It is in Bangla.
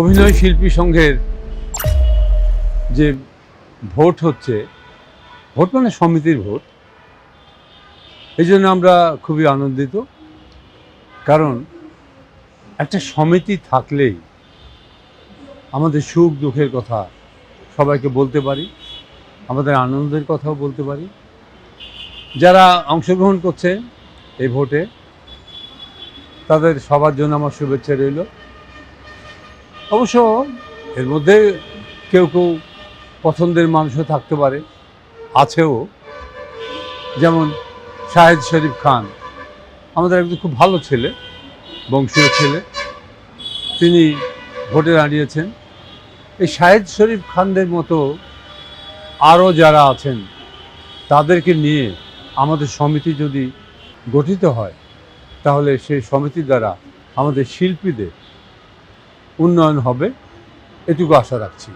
অভিনয় শিল্পী সংঘের যে ভোট হচ্ছে, ভোট মানে সমিতির ভোট। এই জন্য আমরা খুবই আনন্দিত, কারণ একটা সমিতি থাকলেই আমাদের সুখ দুঃখের কথা সবাইকে বলতে পারি, আমাদের আনন্দের কথাও বলতে পারি। যারা অংশগ্রহণ করছে এই ভোটে, তাদের সবার জন্য আমার শুভেচ্ছা রইল। অবশ্য এর মধ্যে কেউ কেউ পছন্দের মানুষও থাকতে পারে। আছেও। যেমন শাহেদ শরীফ খান। আমাদের একজন খুব ভালো ছেলে, বংশীয় ছেলে। তিনি ভোটে দাঁড়িয়েছেন। এই শাহেদ শরীফ খানদের মতো আরও যারা আছেন, তাদেরকে নিয়ে আমাদের সমিতি যদি গঠিত হয়, তাহলে সেই সমিতির দ্বারা আমাদের শিল্পীদের উন্নয়ন হবে এটুকু আশা রাখছি।